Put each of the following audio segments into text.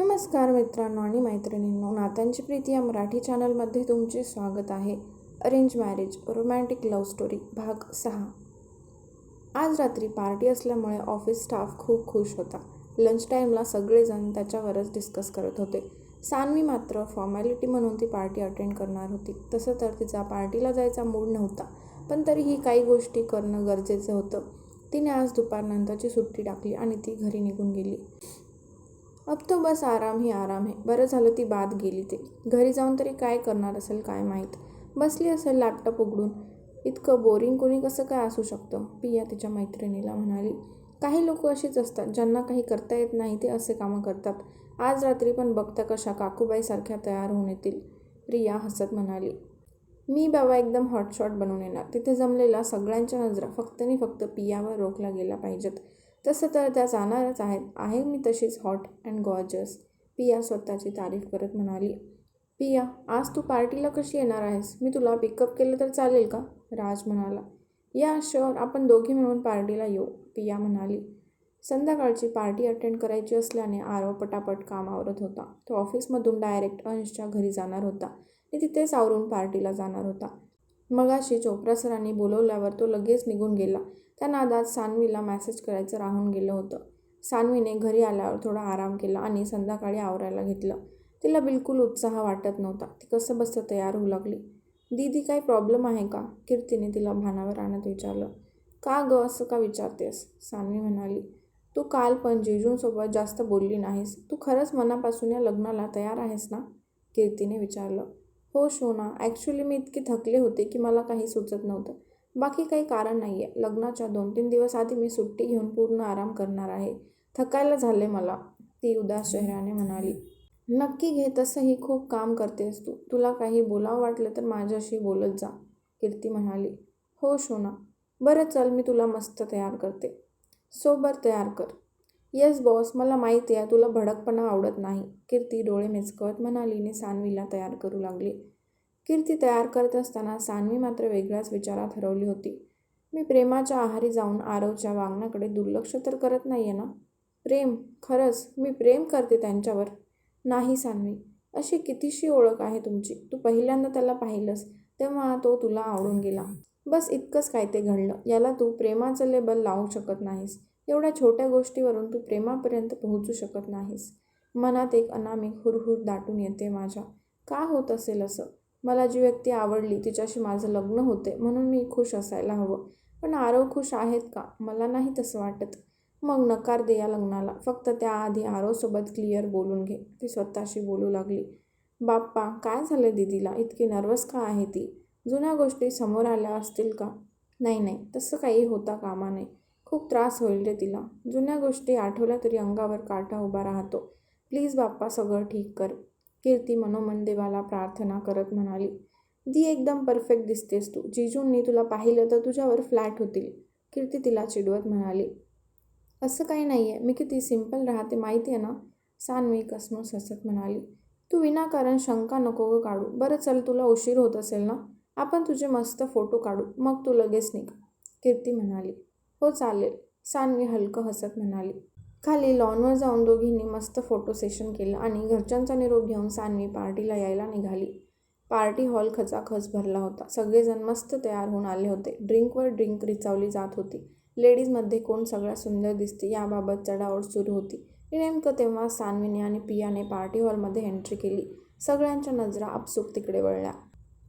नमस्कार मित्रांनो आणि मैत्रिणींनो नात्यांची प्रीती या मराठी चॅनलमध्ये तुमचे स्वागत आहे. Arrange marriage romantic love story भाग सहा. आज रात्री पार्टी असल्यामुळे ऑफिस स्टाफ खूप खुश होता. लंच टाईमला सगळेजण त्याच्यावरच डिस्कस करत होते. सानवी मात्र फॉर्मॅलिटी म्हणून ती पार्टी अटेंड करणार होती. तसं तर तिचा पार्टीला जायचा मूड नव्हता पण तरीही काही गोष्टी करणं गरजेचं होतं. तिने आज दुपारनंतरची सुट्टी टाकली आणि ती घरी निघून गेली. अब तो बस आराम ही आराम आहे बरं झालं ती बाद गेली ते. घरी जाऊन तरी काय करणार असेल काय माहीत. बसली असेल लॅपटॉप उघडून. इतकं बोरिंग कोणी कसं काय असू शकतं? पिया तिच्या मैत्रिणीला म्हणाली. काही लोक अशीच असतात ज्यांना काही करता येत नाही ते असे कामं करतात. आज रात्री पण बघता कशा काकूबाईसारख्या तयार होऊन येतील. प्रिया हसत म्हणाली. मी बाबा एकदम हॉटशॉट बनवून येणार. तिथे जमलेला सगळ्यांच्या नजरा फक्त आणि फक्त पियावर रोखला गेल्या पाहिजेत. तसं तर त्या जाणारच आहेत. आहे मी तशीच हॉट अँड गॉर्जस. पिया स्वतःची तारीफ करत म्हणाली पिया आज तू पार्टीला कशी येणार आहेस? मी तुला पिकअप केलं तर चालेल का? राज म्हणाला या शुअर आपण दोघी मिळून पार्टीला येऊ. पिया म्हणाली संध्याकाळची पार्टी अटेंड करायची असल्याने आरव पटापट काम आवरत होता. तो ऑफिसमधून डायरेक्ट अंशच्या घरी जाणार होता. आणि तिथेच आवरून पार्टीला जाणार होता. मगाशी चोप्रा सरांनी बोलवल्यावर तो लगेच निघून गेला. त्या नादात सानवीला मॅसेज करायचं राहून गेलं होतं. सानवीने घरी आल्यावर थोडा आराम केला आणि संध्याकाळी आवरायला घेतलं. तिला बिलकुल उत्साह वाटत नव्हता. ती कसं बसं तयार होऊ लागली. दीदी काही प्रॉब्लेम आहे का? कीर्तीने तिला भानावर आणत विचारलं. का ग? असं का विचारतेस? सानवी म्हणाली. तू काल पण जेजूंसोबत जास्त बोलली नाहीस. तू खरंच मनापासून या लग्नाला तयार आहेस ना? कीर्तीने विचारलं. हो शोना ॲक्च्युली मी इतकी थकले होते की मला काही सुचत नव्हतं. बाकी काही कारण नाही आहे लग्नाच्या दोन तीन दिवस आधी मी सुट्टी घेऊन पूर्ण आराम करणार आहे. थकायला झाले मला ती उदास चेहऱ्याने म्हणाली. नक्की घे तसंही खूप काम करतेस तू. तुला काही बोलावं वाटलं तर माझ्याशी बोलत जा कीर्ती म्हणाली. हो शोना बरं चल मी तुला मस्त तयार करते. सोबर तयार कर. येस बॉस मला माहिती आहे तुला भडकपणा आवडत नाही. कीर्ती डोळे मिचकवत म्हणालीने सानवीला तयार करू लागली. कीर्ती तयार करत असताना सानवी मात्र वेगळ्याच विचारात हरवली होती. मी प्रेमाच्या आहारी जाऊन आरवच्या वागण्याकडे दुर्लक्ष तर करत नाही आहे ना? प्रेम खरंच मी प्रेम करते त्यांच्यावर. नाही सानवी अशी कितीशी ओळख आहे तुमची. तू पहिल्यांदा त्याला पाहिलंस तेव्हा तो तुला आवडून गेला. बस इतकंच काय ते घडलं. याला तू प्रेमाचं लेबल लावू शकत नाहीस. एवढ्या छोट्या गोष्टीवरून तू प्रेमापर्यंत पोहोचू शकत नाहीस. मनात एक अनामिक हुरहुर दाटून येते माझ्या. का होत असेल असं? मला जी व्यक्ती आवडली तिच्याशी माझं लग्न होते म्हणून मी खुश असायला हवं. पण आरव खुश आहेत का? मला नाही तसं वाटत. मग नकार दे या लग्नाला. फक्त त्याआधी आरोसोबत क्लिअर बोलून घे. ती स्वतःशी बोलू लागली. बाप्पा काय झालं दिदीला? इतकी नर्वस का आहे ती? जुन्या गोष्टी समोर आल्या असतील का? नाही नाही. तसं काही होता कामा नाही खूप त्रास होईल रे तिला. जुन्या गोष्टी आठवल्या तरी अंगावर काटा उभा राहतो. प्लीज बाप्पा सगळं ठीक कर. कीर्ती मनोमन देवाला प्रार्थना करत म्हणाली दी एकदम परफेक्ट दिसतेस तू. जिजूंनी तुला पाहिलं तर तुझ्यावर फ्लॅट होतील. कीर्ती तिला चिडवत म्हणाली असं काही नाही आहे मी किती सिंपल राहते माहिती आहे ना? सानवी कसमोस हसत म्हणाली तू विनाकारण शंका नको ग काढू. बरं चल तुला उशीर होत असेल ना? आपण तुझे मस्त फोटो काढू. मग तू लगेच निघ. कीर्ती म्हणाली हो चालेल. सानवी हलकं हसत म्हणाली खाली लॉनवर जाऊन दोघींनी मस्त फोटो सेशन केलं आणि घरच्यांचा निरोप घेऊन सान्वी पार्टीला यायला निघाली. पार्टी हॉल खचाखच भरला होता. सगळेजण मस्त तयार होऊन आले होते. ड्रिंकवर ड्रिंक रिचावली जात होती. लेडीजमध्ये कोण सगळ्यात सुंदर दिसते याबाबत चढाओढ सुरू होती. नेमकं तेव्हा सान्वीने आणि पियाने पार्टी हॉलमध्ये एंट्री केली. सगळ्यांच्या नजरा आपसूक तिकडे वळल्या.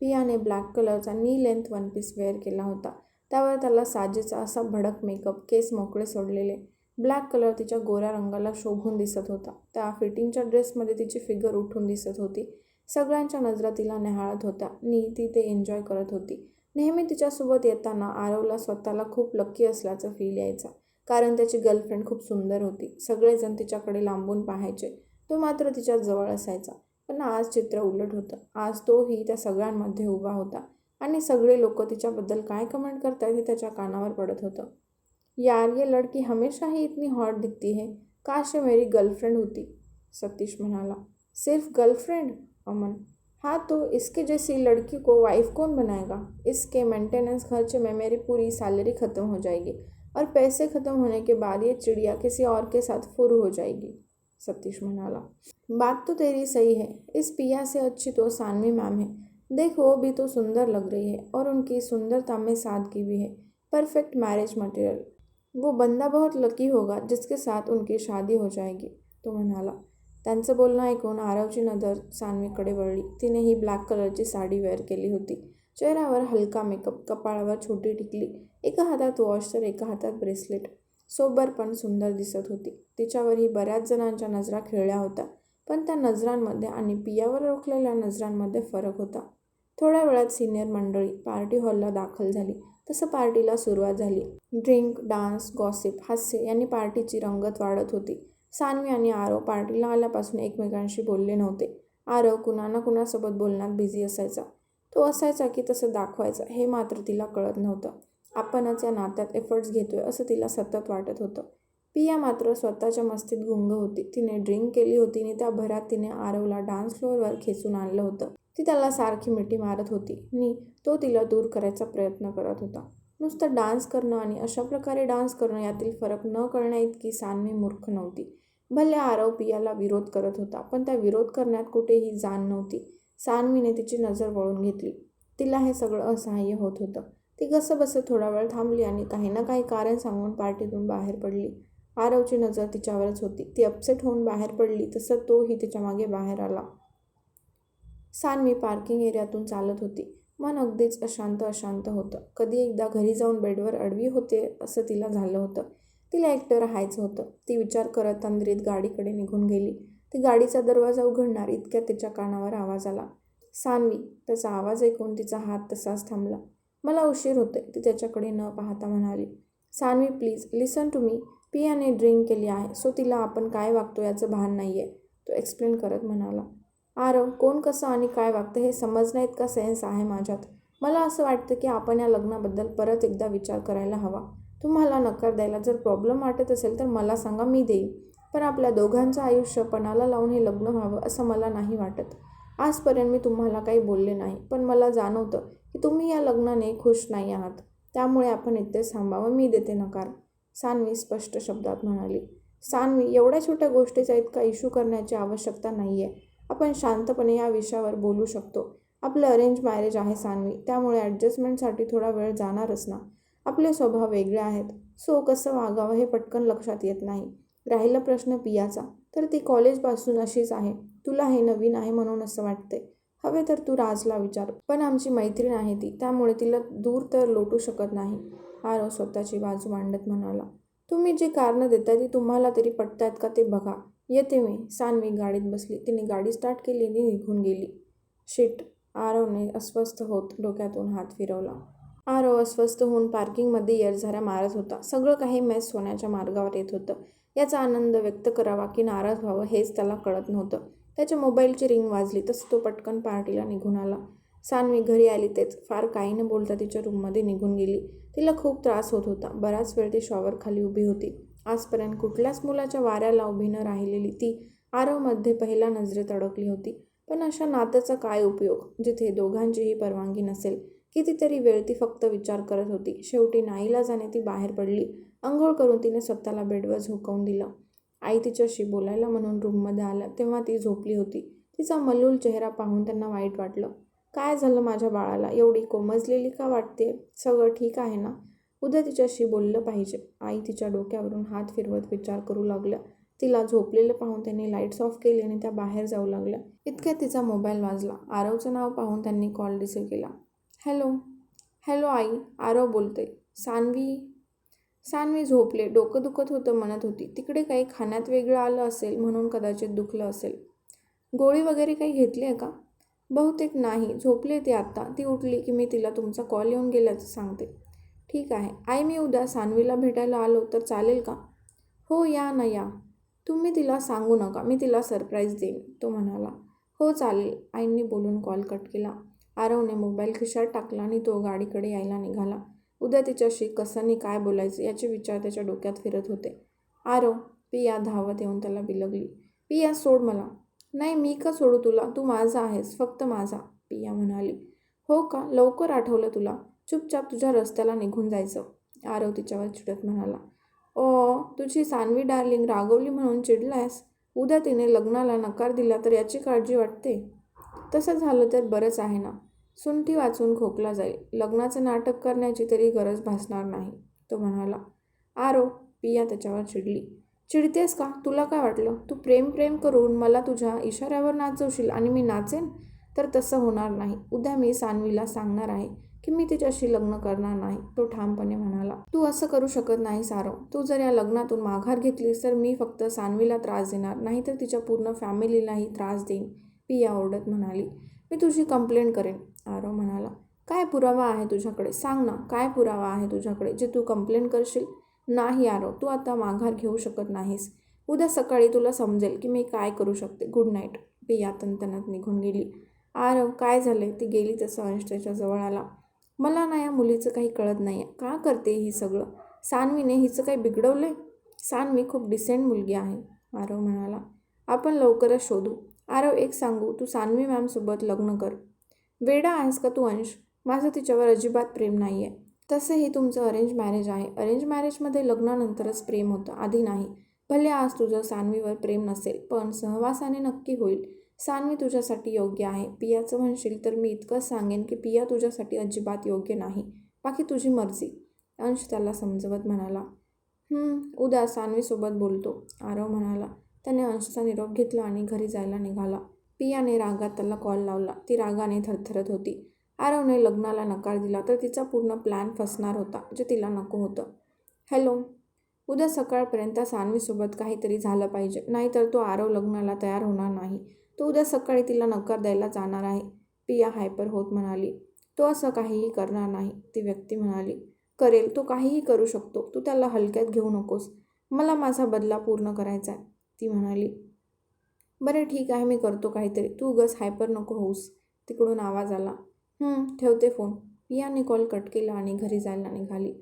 पियाने ब्लॅक कलरचा नी लेंथ वन पीस वेअर केला होता. त्यावर त्याला साजेचा असा भडक मेकअप केस मोकळे सोडलेले. ब्लॅक कलर तिच्या गोऱ्या रंगाला शोभून दिसत होता. त्या फिटिंगच्या ड्रेसमध्ये तिची फिगर उठून दिसत होती. सगळ्यांच्या नजरा तिला निहाळत होत्या. नी ती ते एन्जॉय करत होती. नेहमी तिच्यासोबत येताना आरवला स्वतःला खूप लक्की असल्याचं फील यायचा. कारण त्याची गर्लफ्रेंड खूप सुंदर होती. सगळेजण तिच्याकडे लांबून पाहायचे. तो मात्र तिच्या जवळ असायचा. पण आज चित्र उलट होतं. आज तोही त्या सगळ्यांमध्ये उभा होता. आणि सगळे लोक तिच्याबद्दल काय कमेंट करतात हे त्याच्या कानावर पडत होतं. यार, ये लड़की हमेशा ही इतनी हॉट दिखती है। काश ये मेरी गर्लफ्रेंड होती, सतीश मनाला सिर्फ़ गर्लफ्रेंड? अमन। हाँ तो इसके जैसी लड़की को वाइफ कौन बनाएगा? इसके मेंटेनेंस खर्चे में मेरी पूरी सैलरी ख़त्म हो जाएगी और पैसे ख़त्म होने के बाद ये चिड़िया किसी और के साथ फुर हो जाएगी, सतीश मनाला बात तो तेरी सही है। इस पिया से अच्छी तो सानवी मैम है। देख, वो भी तो सुंदर लग रही है और उनकी सुंदरता में सादगी भी है। परफेक्ट मैरिज मटेरियल वो बंदा बहुत लकी होगा जिसके साथ उनकी शादी हो जाएगी। तो म्हणाला त्यांचं बोलणं ऐकून आरवची नजर सानवीकडे वळली. तिने ही ब्लॅक कलरची साडी वेअर केली होती. चेहऱ्यावर हलका मेकअप कपाळावर छोटी टिकली. एका हातात वॉश तर एका हातात ब्रेसलेट सोबर पण सुंदर दिसत होती. तिच्यावरही बऱ्याच जणांच्या नजरा खेळल्या होत्या. पण त्या नजरांमध्ये आणि पियावर रोखलेल्या नजरांमध्ये फरक होता. थोड्या वेळात सिनियर मंडळी पार्टी हॉलला दाखल झाली. तसं पार्टीला सुरुवात झाली. ड्रिंक डान्स गॉसिप हास्य यांनी पार्टीची रंगत वाढत होती. सानवी आणि आरव पार्टीला आल्यापासून एकमेकांशी बोलले नव्हते. आरव कुणा ना कुणासोबत बोलण्यात बिझी असायचा. तो असायचा की तसं दाखवायचा हे मात्र तिला कळत नव्हतं. आपणच या नात्यात एफर्ट्स घेतोय असं तिला सतत वाटत होतं. पिया मात्र स्वतःच्या मस्तीत गुंग होती. तिने ड्रिंक केली होती आणि त्या भरात तिने आरवला डान्स फ्लोअरवर खेचून आणलं होतं. ती त्याला सारखी मिठी मारत होती. आणि तो तिला दूर करायचा प्रयत्न करत होता. नुसतं डान्स करणं आणि अशा प्रकारे डान्स करणं यातील फरक न कळण्या इतकी सान्वी मूर्ख नव्हती. भले आरोपी याला विरोध करत होता पण त्या विरोध करण्यात कुठेही जाण नव्हती. सान्वीने तिची नजर वळून घेतली. तिला हे सगळं असहाय्य होत होतं. ती कसं बसं थोडा वेळ थांबली आणि काही ना काही कारण सांगून पार्टीतून बाहेर पडली. आरवची नजर तिच्यावरच होती. ती अपसेट होऊन बाहेर पडली तसं तोही तिच्यामागे बाहेर आला. सानवी पार्किंग एरियातून चालत होती. मन अगदीच अशांत अशांत होतं. कधी एकदा घरी जाऊन बेडवर अडवी होते असं तिला झालं होतं. तिला एकटं राहायचं होतं. ती विचार करत तंद्रीत गाडीकडे निघून गेली. ती गाडीचा दरवाजा उघडणार इतक्या तिच्या कानावर आवाज आला. सानवी त्याचा आवाज ऐकून तिचा हात तसाच थांबला. मला उशीर होते ती त्याच्याकडे न पाहता म्हणाली. Saanvi please listen to me. पियाने drink केली आहे. सो तिला आपण काय वागतो याचं भान नाही आहे तो एक्सप्लेन करत म्हणाला. आरव कोण कसं आणि काय वागतं हे समजण्यात इतका सेन्स आहे माझ्यात. मला असं वाटतं की आपण या लग्नाबद्दल परत एकदा विचार करायला हवा. तुम्हाला नकार द्यायला जर प्रॉब्लेम वाटत असेल तर मला सांगा मी देईन. पण आपल्या दोघांचं आयुष्य पणाला लावून हे लग्न व्हावं असं मला नाही वाटत. आजपर्यंत मी तुम्हाला काही बोलले नाही पण मला जाणवतं की तुम्ही या लग्नाने खुश नाही आहात. त्यामुळे आपण इथेच थांबावं मी देते नकार. सानवी स्पष्ट शब्दात म्हणाली. सानवी एवढ्या छोट्या गोष्टीचा इतका इशू करण्याची आवश्यकता नाही आहे आपण शांतपणे या विषयावर बोलू शकतो. आपलं अरेंज मॅरेज आहे सानवी. त्यामुळे ॲडजस्टमेंटसाठी थोडा वेळ जाणारच ना. आपले स्वभाव वेगळे आहेत. सो कसं वागावं हे पटकन लक्षात येत नाही. राहिला प्रश्न पियाचा. तर ती कॉलेजपासून अशीच आहे. तुला हे नवीन आहे म्हणून असं वाटते हवे तर तू राजला विचार. पण आमची मैत्रीण आहे ती. त्यामुळे तिला दूर तर लोटू शकत नाही. आरव स्वतःची बाजू मांडत म्हणाला. तुम्ही जी कारणं देता ती तुम्हाला तरी पटतायत का ते बघा. येते मी. सान्वी गाडीत बसली. तिने गाडी स्टार्ट केली आणि निघून गेली. शिट आरवने अस्वस्थ होत डोक्यातून हात फिरवला. आरव अस्वस्थ होऊन पार्किंगमध्ये येरझाऱ्या मारत होता. सगळं काही मेस होण्याच्या मार्गावर येत होतं. याचा आनंद व्यक्त करावा की नाराज व्हावं हेच त्याला कळत नव्हतं. त्याच्या मोबाईलची रिंग वाजली तसं तो पटकन पार्टीला निघून आला. सानवी घरी आली तेच. फार काही न बोलता तिच्या रूममध्ये निघून गेली. तिला खूप त्रास होत होता. बराच वेळ ती शॉवर खाली उभी होती. आजपर्यंत कुठल्याच मुलाच्या वाऱ्याला उभी न राहिलेली ती आरवमध्ये पहिल्या नजरेत अडकली होती. पण अशा नात्याचा काय उपयोग? जिथे दोघांचीही परवानगी नसेल कितीतरी वेळ ती फक्त विचार करत होती. शेवटी नाईला जाणे ती बाहेर पडली. अंघोळ करून तिने स्वतःला बेडवर झोकवून दिलं. आई तिच्याशी बोलायला म्हणून रूममध्ये आलं तेव्हा ती झोपली होती. तिचा मलूल चेहरा पाहून त्यांना वाईट वाटलं. काय झालं माझ्या बाळाला? एवढी कोमजलेली का वाटते सगळं ठीक आहे ना? उद्या तिच्याशी बोललं पाहिजे. आई तिच्या डोक्यावरून हात फिरवत विचार करू लागल्या. तिला झोपलेलं पाहून त्यांनी लाईट्स ऑफ केली आणि त्या बाहेर जाऊ लागल्या. इतक्यात तिचा मोबाईल वाजला. आरवचं नाव पाहून त्यांनी कॉल रिसीव्ह केला. हॅलो. हॅलो आई. आरव बोलते सानवी. सानवी झोपले. डोकं दुखत होतं म्हणत होती. तिकडे काही खाण्यात वेगळं आलं असेल म्हणून कदाचित दुखलं असेल. गोळी वगैरे काही घेतली आहे का? बहुतेक नाही. झोपले ते आत्ता ती उठली की मी तिला तुमचा कॉल येऊन गेल्याचं सांगते. ठीक आहे. आई मी उद्या सानवीला भेटायला आलो तर चालेल का? हो या ना या. तुम्ही तिला सांगू नका. मी तिला सरप्राईज देईन तो म्हणाला. हो चालेल. आईंनी बोलून कॉल कट केला. आरवने मोबाईल खिशात टाकला आणि तो गाडीकडे यायला निघाला. उद्या तिच्याशी कसानी काय बोलायचं याचे विचार त्याच्या डोक्यात फिरत होते. आरव पिया धावत येऊन त्याला बिलगली. पिया सोड मला. नाही मी का सोडू तुला? तू माझा आहेस फक्त माझा पिया म्हणाली. हो का? लवकर आठवलं तुला. चुपचाप तुझ्या रस्त्याला निघून जायचं आरव तिच्यावर चिडत म्हणाला. ओ तुझी सानवी डार्लिंग रागवली म्हणून चिडलायस? उद्या तिने लग्नाला नकार दिला तर याची काळजी वाटते? तसं झालं तर बरंच आहे ना. सुंठी वाचून खोकला जाईल. लग्नाचं नाटक करण्याची तरी गरज भासणार नाही तो म्हणाला. आरो पिया त्याच्यावर चिडली. चिडतेस का? तुला काय वाटलं? तू प्रेम प्रेम करून मला तुझ्या इशाऱ्यावर नाचवशील आणि मी नाचेन? तर तसं होणार नाही. उद्या मी सानवीला सांगणार आहे. की मी तिच्याशी लग्न करणार नाही तो ठामपणे म्हणाला. तू असं करू शकत नाही सारव तू जर या लग्नातून माघार घेतलीस तर मी फक्त सानवीला त्रास देणार नाही तर तिच्या पूर्ण फॅमिलीलाही त्रास देईन पिया ओरडत म्हणाली. मी तुझी कंप्लेंट करेन आरो म्हणाला. काय पुरावा आहे तुझ्याकडे? सांग ना काय पुरावा आहे तुझ्याकडे जे तू कंप्लेंट करशील? नाही आरव तू आता माघार घेऊ शकत नाहीस. उद्या सकाळी तुला समजेल की मी काय करू शकते. Good night. पिया तनतनात निघून गेली. आरव काय झाले ती गेली तसं अंश त्याच्याजवळ आला. मला ना या मुलीचं काही कळत नाही आहे का करते ही सगळं? सानवीने हिचं काही बिघडवलं आहे सानवी खूप डिसेंट मुलगी आहे आरव म्हणाला. आपण लवकरच शोधू. आरव एक सांगू तू सानवी मॅमसोबत लग्न कर. वेडा आहेस का तू अंश? माझं तिच्यावर अजिबात प्रेम नाही आहे तसंही तुमचं अरेंज मॅरेज आहे. अरेंज मॅरेजमध्ये लग्नानंतरच प्रेम होतं आधी नाही. भले आज तुझं सानवीवर प्रेम नसेल पण सहवासाने नक्की होईल. सानवी तुझ्यासाठी योग्य आहे. पियाचं म्हणशील तर मी इतकंच सांगेन की पिया तुझ्यासाठी अजिबात योग्य नाही. बाकी तुझी मर्जी. अंश त्याला समजवत म्हणाला. उद्या सानवीसोबत बोलतो. आरव म्हणाला. त्याने अंशचा निरोप घेतला आणि घरी जायला निघाला. पियाने रागात त्याला कॉल लावला. ती रागाने थरथरत होती. आरवने लग्नाला नकार दिला तर तिचा पूर्ण प्लॅन फसणार होता जे तिला नको होतं. हॅलो. उद्या सकाळपर्यंत सानवीसोबत काहीतरी झालं पाहिजे. नाहीतर तो आरव लग्नाला तयार होणार नाही. तो उद्या सकाळी तिला नकार द्यायला जाणार आहे. पिया हायपर होत म्हणाली. तो असं काहीही करणार नाही ती व्यक्ती म्हणाली. करेल तो काहीही करू शकतो. तू त्याला हलक्यात घेऊ नकोस. मला माझा बदला पूर्ण करायचा आहे ती म्हणाली. बरं ठीक आहे मी करतो काहीतरी. तू गस हायपर नको होऊस. तिकडून आवाज आला. ठेवते फोन. पियाने कॉल कट केला आणि घरी जायला निघाली.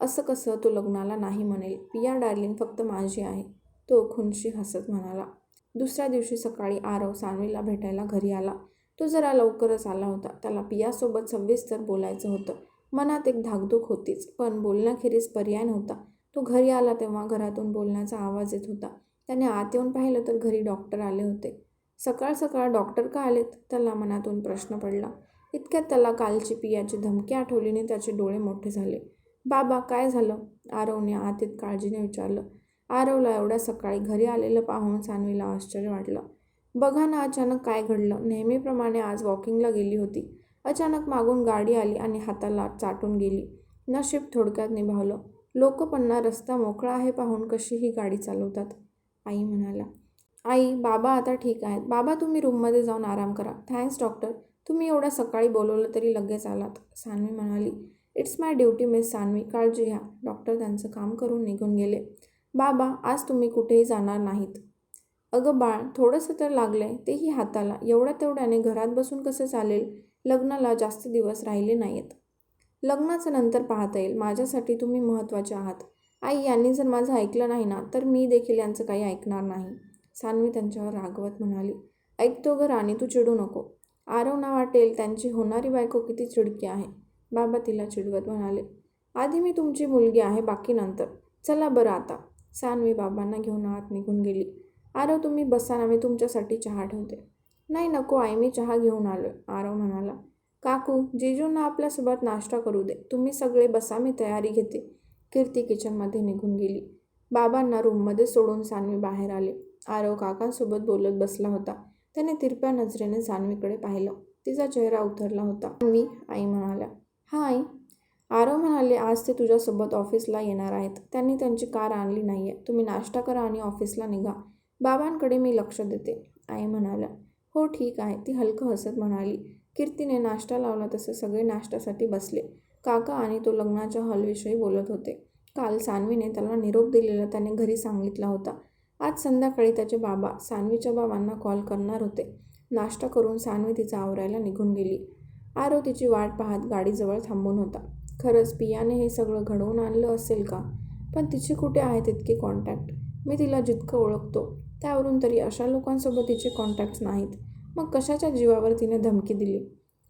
असं कसं तो लग्नाला नाही म्हणेल. पिया डार्लिंग फक्त माझी आहे. तो खुनशी हसत म्हणाला. दुसऱ्या दिवशी सकाळी आरव सानवीला भेटायला घरी आला. तो जरा लवकरच आला होता. त्याला पियासोबत सविस्तर बोलायचं होतं. मनात एक धाकधूक होतीच पण बोलण्याखेरीज पर्याय नव्हता. तो घरी आला तेव्हा घरातून बोलण्याचा आवाज येत होता. त्याने आत येऊन पाहिलं तर घरी डॉक्टर आले होते. सकाळ सकाळ डॉक्टर का आलेत? त्याला मनातून प्रश्न पडला. इतक्यात त्याला कालची पियाची धमकी आठवलीने त्याचे डोळे मोठे झाले. बाबा काय झालं? आरवने आत येत काळजीने विचारलं. आरवला एवढ्या सकाळी घरी आलेलं पाहून सानवीला आश्चर्य वाटलं. बघा ना अचानक काय घडलं. नेहमीप्रमाणे आज वॉकिंगला गेली होती. अचानक मागून गाडी आली आणि हाताला चाटून गेली. नशीब थोडक्यात निभावलं. लोक पन्ना रस्ता मोकळा आहे पाहून कशी ही गाडी चालवतात. आई म्हणाला आई बाबा आता ठीक आहेत. बाबा तुम्ही रूममध्ये जाऊन आराम करा. Thanks doctor. तुम्ही एवढ्या सकाळी बोलवलं तरी लगेच आलात. सानवी म्हणाली it's my duty miss Saanvi. काळजी घ्या. डॉक्टर त्यांचं काम करून निघून गेले. बाबा आज तुम्ही कुठेही जाणार नाहीत. अगं बाळ थोडंसं तर लागलं आहे तेही हाताला. एवढ्या तेवढ्याने घरात बसून कसं चालेल? लग्नाला जास्त दिवस राहिले नाहीत. लग्नाचं नंतर पाहता येईल. माझ्यासाठी तुम्ही महत्त्वाचे आहात. आई यांनी जर माझं ऐकलं नाही ना तर मी देखील यांचं काही ऐकणार नाही. सानवी त्यांच्यावर रागवत म्हणाली. ऐकतो ग राणी तू चिडू नको. आरवना वाटेल त्यांची होणारी बायको किती चिडकी आहे. बाबा तिला चिडवत म्हणाले. आधी मी तुमची मुलगी आहे बाकी नंतर. चला बरं आता. सानवी बाबांना घेऊन आत निघून गेली. आरव तुम्ही बसा ना मी तुमच्यासाठी चहा ठेवते. नाही नको आई मी चहा घेऊन आलो आरव म्हणाला. काकू जिजूंना आपल्यासोबत नाश्ता करू दे. तुम्ही सगळे बसा मी तयारी घेते. कीर्ती किचनमध्ये निघून गेली. बाबांना रूममध्ये सोडून सानवी बाहेर आले. आरव काकांसोबत बोलत बसला होता. त्याने तिरप्या नजरेने सानवीकडे पाहिलं. तिचा चेहरा उतरला होता. सानवी आई म्हणाल्या हा आई आरव म्हणाले आज ते तुझ्यासोबत ऑफिसला येणार आहेत. त्यांनी त्यांची कार आणली नाही आहे तुम्ही नाश्ता करा आणि ऑफिसला निघा. बाबांकडे मी लक्ष देते. आई म्हणाल्या हो ठीक आहे. ती हलकं हसत म्हणाली. कीर्तीने नाश्ता लावला तसे सगळे नाश्त्यासाठी बसले. काका आणि तो लग्नाच्या हॉलविषयी बोलत होते. काल सानवीने त्याला निरोप दिलेला त्याने घरी सांगितला होता. आज संध्याकाळी त्याचे बाबा सानवीच्या बाबांना कॉल करणार होते. नाश्ता करून सानवी तिचा आवरायला निघून गेली. आरो तिची वाट पाहत गाडीजवळ थांबून होता. खरंच पियाने हे सगळं घडवून आणलं असेल का? पण तिचे कुठे आहेत इतके कॉन्टॅक्ट मी तिला जितकं ओळखतो त्यावरून तरी अशा लोकांसोबत तिचे कॉन्टॅक्ट्स नाहीत. मग कशाच्या जीवावर तिने धमकी दिली?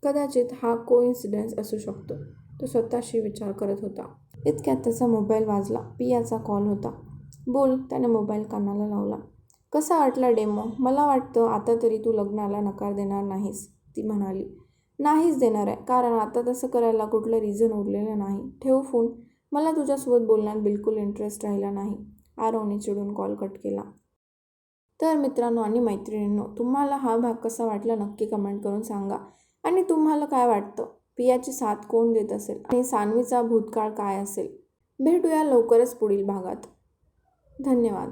कदाचित हा को इन्सिडन्स असू शकतो. तो स्वतःशी विचार करत होता. इतक्यात त्याचा मोबाईल वाजला. पियाचा कॉल होता. बोल त्याने मोबाईल कानाला लावला. कसा वाटला डेमो? मला वाटतं आता तरी तू लग्नाला नकार देणार नाहीस ती म्हणाली. नाहीच देणार आहे. कारण आता तसं करायला कुठलं रिझन उरलेलं नाही. ठेव फोन मला तुझ्यासोबत बोलण्यात बिलकुल इंटरेस्ट राहिला नाही. आरवने चिडून कॉल कट केला. तर मित्रांनो आणि मैत्रिणींनो तुम्हाला हा भाग कसा वाटला नक्की कमेंट करून सांगा. आणि तुम्हाला काय वाटतं? पियाची साथ कोण देत असेल? आणि सानवीचा भूतकाळ काय असेल? भेटूया लवकरच पुढील भागात. धन्यवाद.